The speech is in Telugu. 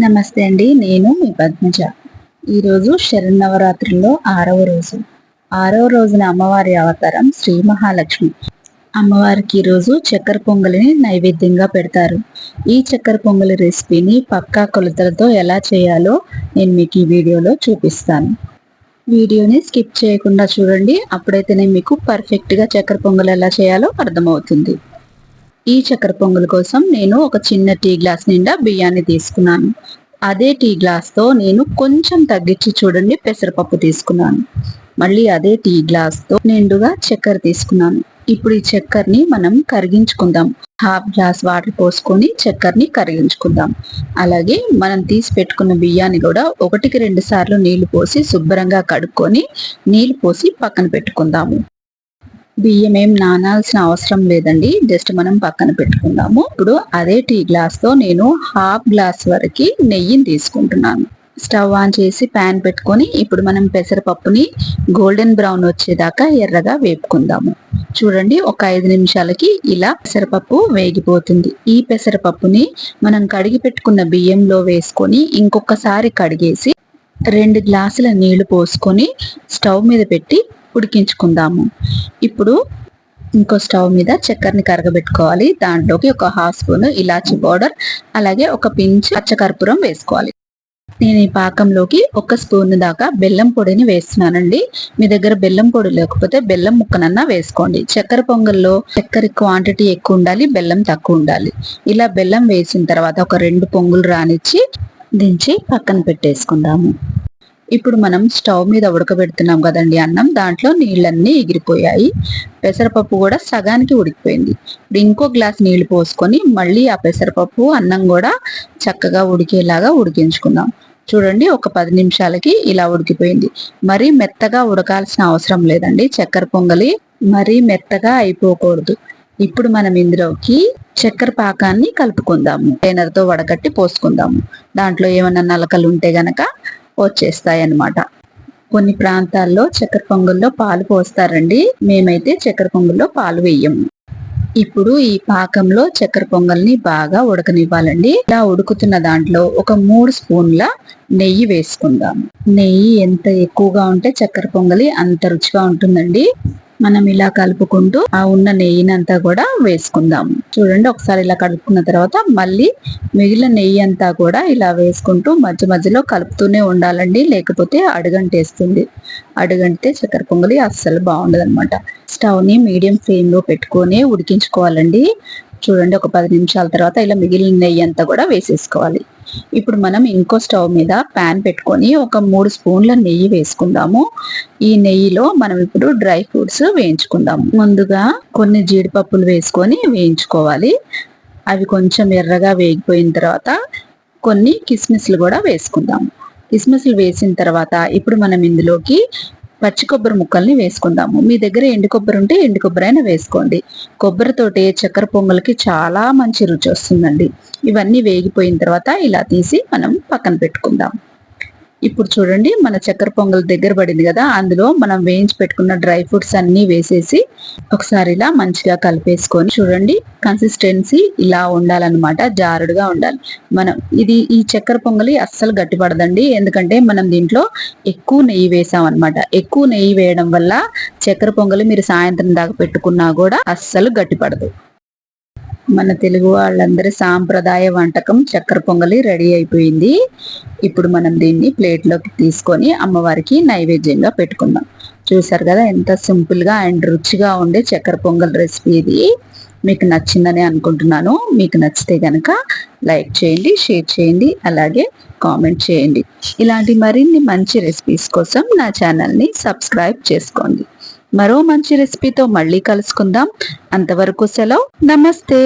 నమస్తే అండి నేను మీ పద్మజ. ఈరోజు శరన్నవరాత్రుల్లో ఆరవ రోజు. ఆరవ రోజున అమ్మవారి అవతారం శ్రీ మహాలక్ష్మి. అమ్మవారికి ఈరోజు చక్కెర పొంగలిని నైవేద్యంగా పెడతారు. ఈ చక్కెర పొంగలి రెసిపీని పక్కా కొలతలతో ఎలా చేయాలో నేను మీకు ఈ వీడియోలో చూపిస్తాను. వీడియోని స్కిప్ చేయకుండా చూడండి అప్పుడైతేనే మీకు పర్ఫెక్ట్గా చక్కెర పొంగల్ ఎలా చేయాలో అర్థమవుతుంది. ఈ చక్కెర పొంగల్ కోసం నేను ఒక చిన్న టీ గ్లాస్ నిండా బియ్యాన్ని తీసుకున్నాను. అదే టీ గ్లాస్తో నేను కొంచెం తగ్గించి చూడండి పెసరపప్పు తీసుకున్నాను. మళ్ళీ అదే టీ గ్లాస్తో నిండుగా చక్కెర తీసుకున్నాను. ఇప్పుడు ఈ చక్కెరని మనం కరిగించుకుందాం. హాఫ్ గ్లాస్ వాటర్ పోసుకొని చక్కెరని కరిగించుకుందాం. అలాగే మనం తీసి పెట్టుకున్న బియ్యాన్ని కూడా ఒకటికి రెండు సార్లు నీళ్ళు పోసి శుభ్రంగా కడుక్కొని నీళ్ళు పోసి పక్కన పెట్టుకుందాము. బియ్యం ఏం నానాల్సిన అవసరం లేదండి. జస్ట్ మనం పక్కన పెట్టుకుందాము. ఇప్పుడు అదే టీ గ్లాస్తో నేను హాఫ్ గ్లాస్ వరకు నెయ్యిని తీసుకుంటున్నాను. స్టవ్ ఆన్ చేసి ప్యాన్ పెట్టుకొని ఇప్పుడు మనం పెసరపప్పుని గోల్డెన్ బ్రౌన్ వచ్చేదాకా ఎర్రగా వేపుకుందాము. చూడండి ఒక ఐదు నిమిషాలకి ఇలా పెసరపప్పు వేగిపోతుంది. ఈ పెసరపప్పుని మనం కడిగి పెట్టుకున్న బియ్యంలో వేసుకొని ఇంకొకసారి కడిగేసి రెండు గ్లాసుల నీళ్ళు పోసుకొని స్టవ్ మీద పెట్టి ఉడికించుకుందాము. ఇప్పుడు ఇంకో స్టవ్ మీద చక్కెరని కరగబెట్టుకోవాలి. దాంట్లోకి ఒక హాఫ్ స్పూన్ ఇలాచి పౌడర్ అలాగే ఒక పించ్ పచ్చకర్పూరం వేసుకోవాలి. నేను ఈ పాకంలోకి ఒక స్పూన్ దాకా బెల్లం పొడిని వేస్తున్నానండి. మీ దగ్గర బెల్లం పొడి లేకపోతే బెల్లం ముక్కనన్నా వేసుకోండి. చక్కెర పొంగల్లో చక్కెర క్వాంటిటీ ఎక్కువ ఉండాలి బెల్లం తక్కువ ఉండాలి. ఇలా బెల్లం వేసిన తర్వాత ఒక రెండు పొంగులు రానిచ్చి దించి పక్కన పెట్టేసుకుందాము. ఇప్పుడు మనం స్టవ్ మీద ఉడకబెడుతున్నాం కదండి అన్నం. దాంట్లో నీళ్ళన్నీ ఎగిరిపోయాయి. పెసరపప్పు కూడా సగానికి ఉడికిపోయింది. ఇప్పుడు ఇంకో గ్లాస్ నీళ్ళు పోసుకొని మళ్ళీ ఆ పెసరపప్పు అన్నం కూడా చక్కగా ఉడికేలాగా ఉడికించుకుందాం. చూడండి ఒక పది నిమిషాలకి ఇలా ఉడికిపోయింది. మరీ మెత్తగా ఉడకాల్సిన అవసరం లేదండి. చక్కెర పొంగలి మరీ మెత్తగా అయిపోకూడదు. ఇప్పుడు మనం ఇందులోకి చక్కెర పాకాన్ని కలుపుకుందాము. ట్రైనర్తో వడగట్టి పోసుకుందాము. దాంట్లో ఏమైనా నలకలు ఉంటే గనక వచ్చేస్తాయి అన్నమాట కొన్ని ప్రాంతాల్లో చక్కెర పొంగల్లో పాలు పోస్తారండి. మేమైతే చక్కెర పొంగల్లో పాలు వేయము ఇప్పుడు ఈ పాకంలో చక్కెర పొంగల్ని బాగా ఉడకనివ్వాలండి. ఇలా ఉడుకుతున్న దాంట్లో ఒక మూడు స్పూన్ల నెయ్యి వేసుకుందాం. నెయ్యి ఎంత ఎక్కువగా ఉంటే చక్కెర పొంగలి అంత రుచిగా ఉంటుందండి. మనం ఇలా కలుపుకుంటూ ఆ ఉన్న నెయ్యినంతా కూడా వేసుకుందాం. చూడండి ఒకసారి ఇలా కలుపుకున్న తర్వాత మళ్ళీ మిగిలిన నెయ్యి అంతా కూడా ఇలా వేసుకుంటూ మధ్య మధ్యలో కలుపుతూనే ఉండాలండి లేకపోతే అడుగంటేస్తుంది. అడుగంటే చక్కెర పొంగలి అస్సలు బాగుండదు అనమాట స్టవ్ని మీడియం ఫ్లేమ్లో పెట్టుకొని ఉడికించుకోవాలండి. చూడండి ఒక పది నిమిషాల తర్వాత ఇలా మిగిలిన నెయ్యి అంతా కూడా వేసేసుకోవాలి. ఇప్పుడు మనం ఇంకో స్టవ్ మీద ప్యాన్ పెట్టుకొని ఒక మూడు స్పూన్ల నెయ్యి వేసుకుందాము. ఈ నెయ్యిలో మనం ఇప్పుడు డ్రై ఫ్రూట్స్ వేయించుకుందాము. ముందుగా కొన్ని జీడిపప్పులు వేసుకొని వేయించుకోవాలి. అవి కొంచెం ఎర్రగా వేగిపోయిన తర్వాత కొన్ని కిస్మిస్లు కూడా వేసుకుందాము. కిస్మిస్లు వేసిన తర్వాత ఇప్పుడు మనం ఇందులోకి పచ్చి కొబ్బరి ముక్కల్ని వేసుకుందాము. మీ దగ్గర ఎండు కొబ్బరి ఉంటే ఎండు కొబ్బరి అయినా వేసుకోండి. కొబ్బరితోటి చక్కెర పొంగల్కి చాలా మంచి రుచి వస్తుందండి. ఇవన్నీ వేగిపోయిన తర్వాత ఇలా తీసి మనం పక్కన పెట్టుకుందాం. ఇప్పుడు చూడండి మన చక్కెర పొంగల్ దగ్గర పడింది కదా అందులో మనం వేయించి పెట్టుకున్న డ్రై ఫ్రూట్స్ అన్ని వేసేసి ఒకసారి ఇలా మంచిగా కలిపేసుకొని చూడండి కన్సిస్టెన్సీ ఇలా ఉండాలన్నమాట జారుడుగా ఉండాలి. మనం ఇది ఈ చక్కెర పొంగలి అస్సలు గట్టిపడదండి ఎందుకంటే మనం దీంట్లో ఎక్కువ నెయ్యి వేసాం అనమాట ఎక్కువ నెయ్యి వేయడం వల్ల చక్కెర పొంగలి మీరు సాయంత్రం దాకా పెట్టుకున్నా కూడా అస్సలు గట్టిపడదు మన తెలుగు వాళ్ళందరి సాంప్రదాయ వంటకం చక్కెర పొంగలి రెడీ అయిపోయింది. ఇప్పుడు మనం దీన్ని ప్లేట్లోకి తీసుకొని అమ్మవారికి నైవేద్యంగా పెట్టుకుందాం. చూసారు కదా ఎంత సింపుల్గా అండ్ రుచిగా ఉండే చక్కెర పొంగల్ రెసిపీ ఇది. మీకు నచ్చిందని అనుకుంటున్నాను. మీకు నచ్చితే కనుక లైక్ చేయండి షేర్ చేయండి అలాగే కామెంట్ చేయండి. ఇలాంటి మరిన్ని మంచి రెసిపీస్ కోసం నా ఛానల్ని సబ్స్క్రైబ్ చేసుకోండి. మరో మంచి రెసిపీతో మళ్ళీ కలుసుకుందాం. అంతవరకు సెలవు. నమస్తే.